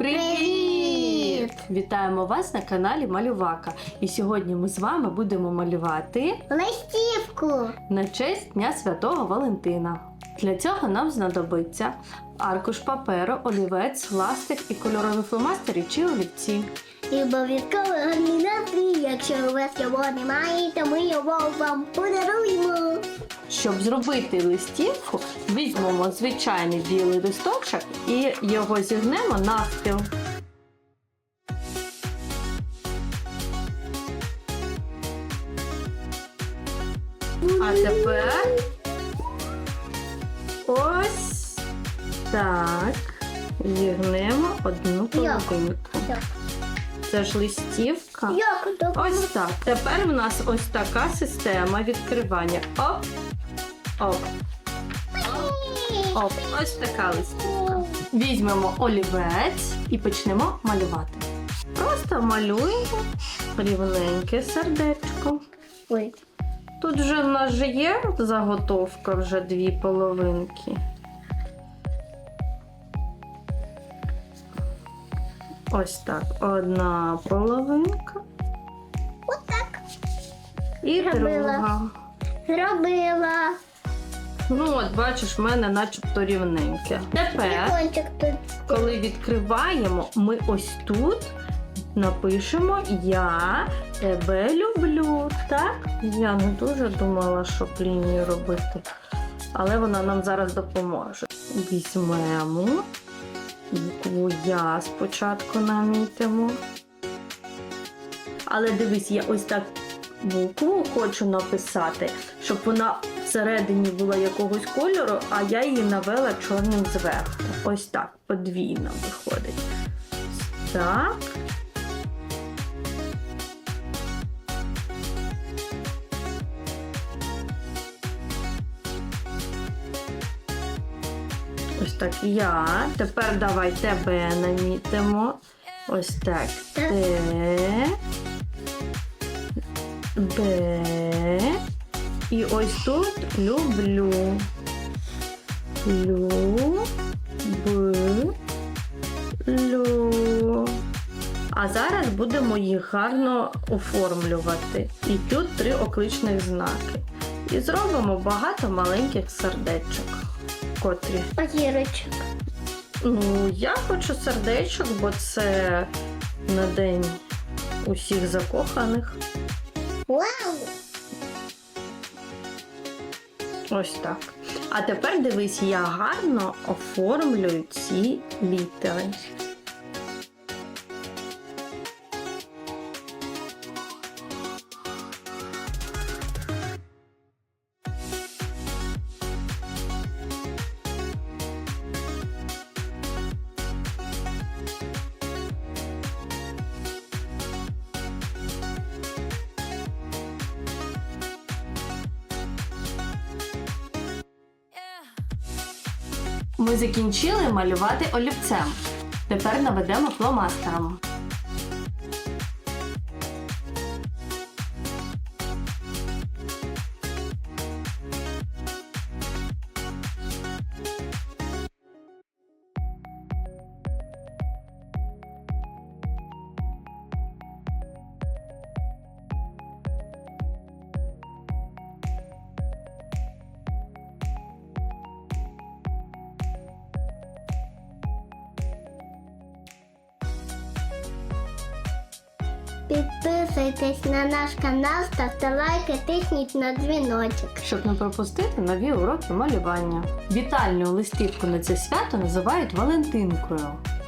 Привіт! Вітаємо вас на каналі Малювака. І сьогодні ми з вами будемо малювати Листівку. на честь Дня Святого Валентина. Для цього нам знадобиться аркуш паперу, олівець, ластик і кольорові фломастери чи олівці. І обов'язково гарний настрій. Якщо у вас його немає, то ми його вам подаруємо. Щоб зробити листівку, візьмемо звичайний білий листочок і його зігнемо навпіл. А тепер ось так зігнемо одну половинку. Це ж листівка. Ось так. Тепер в нас ось така система відкривання. Оп, оп, оп. Ось така листівка. Візьмемо олівець і почнемо малювати. Просто малюємо рівненьке сердечко. Ой. Тут вже в нас же є заготовка, вже дві половинки. Ось так. Одна половинка Отак. і Зробила. друга. Зробила. Ну, от бачиш, в мене начебто рівненьке. Тепер, тут. коли відкриваємо, ми ось тут напишемо Я тебе люблю. Так? Я не дуже думала, щоб лінію робити, але вона нам зараз допоможе. Візьмемо букву Я спочатку намітимо. Але дивись, я ось так букву хочу написати, щоб вона всередині була якогось кольору, а я її навела чорним зверху. Ось так, подвійно виходить. Так. Ось так я. Тепер давай тебе намітимо. Ось. Так. Те. Б. І ось тут люблю. Лю. Б. Лю. А зараз будемо їх гарно оформлювати. І тут три окличних знаки. І зробимо багато маленьких сердечок. Котрі. Пазірочок. Ну, я хочу сердечок, бо це на день усіх закоханих. Вау! Ось так. А тепер дивись, я гарно оформлюю ці літери. Ми закінчили малювати олівцем. Тепер наведемо фломастером. Підписуйтесь на наш канал, ставте лайки, тисніть на дзвіночок. щоб не пропустити нові уроки малювання. Вітальну листівку на це свято називають Валентинкою.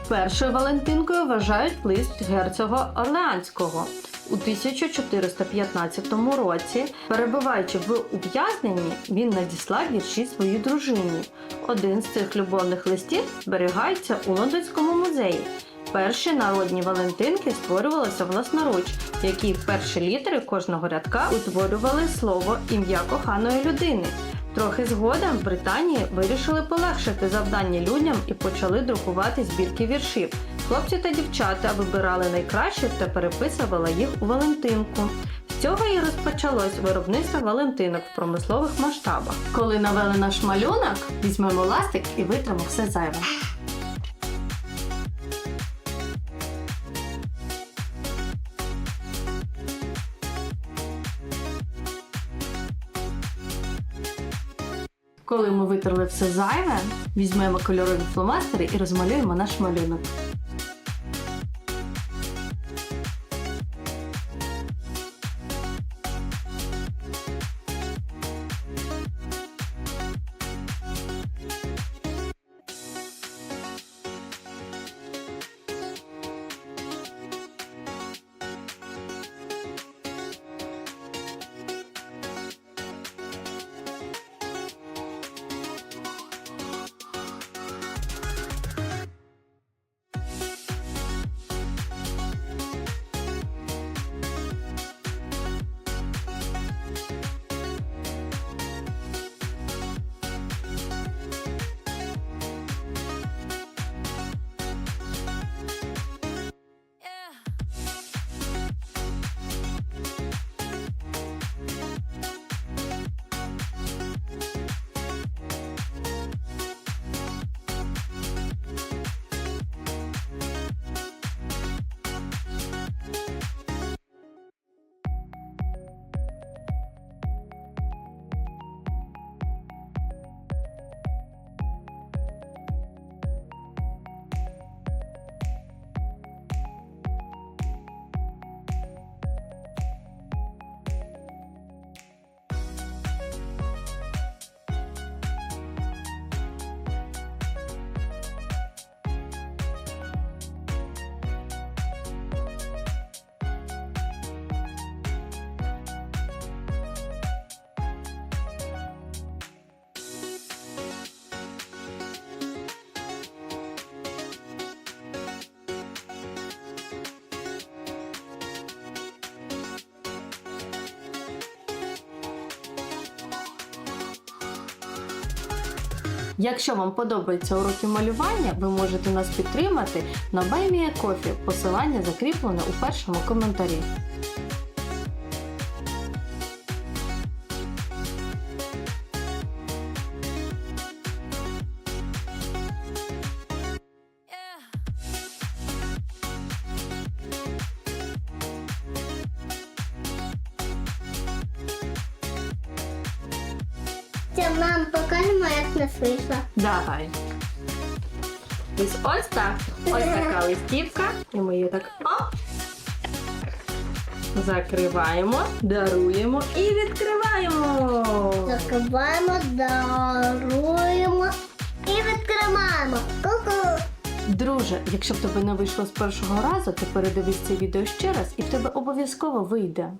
Першою Валентинкою вважають лист герцога Орлеанського. У 1415 році, перебуваючи в ув'язненні, він надіслав вірші своїй дружині. Один з цих любовних листів зберігається у Лондонському музеї. Перші народні Валентинки створювалися власноруч, які перші літери кожного рядка утворювали слово ім'я коханої людини. Трохи згодом в Британії вирішили полегшити завдання людям і почали друкувати збірки віршів. Хлопці та дівчата вибирали найкраще та переписували їх у Валентинку. З цього і розпочалось виробництво Валентинок в промислових масштабах. Коли навели наш малюнок, візьмемо ластик і витримо все зайве. Коли ми витерли все зайве, візьмемо кольорові фломастери і розмалюємо наш малюнок. Якщо вам подобаються уроки малювання, ви можете нас підтримати на BuyMeACoffee. Посилання закріплене у першому коментарі. Це нам покажемо, як нас вийшло. Давай. Ось ось так. Ось така листівка. І ми її так оп. Закриваємо, даруємо і відкриваємо. Закриваємо, даруємо і відкриваємо. Ку-ку! Друже, якщо в тебе не вийшло з першого разу, ти передивись це відео ще раз і в тебе обов'язково вийде.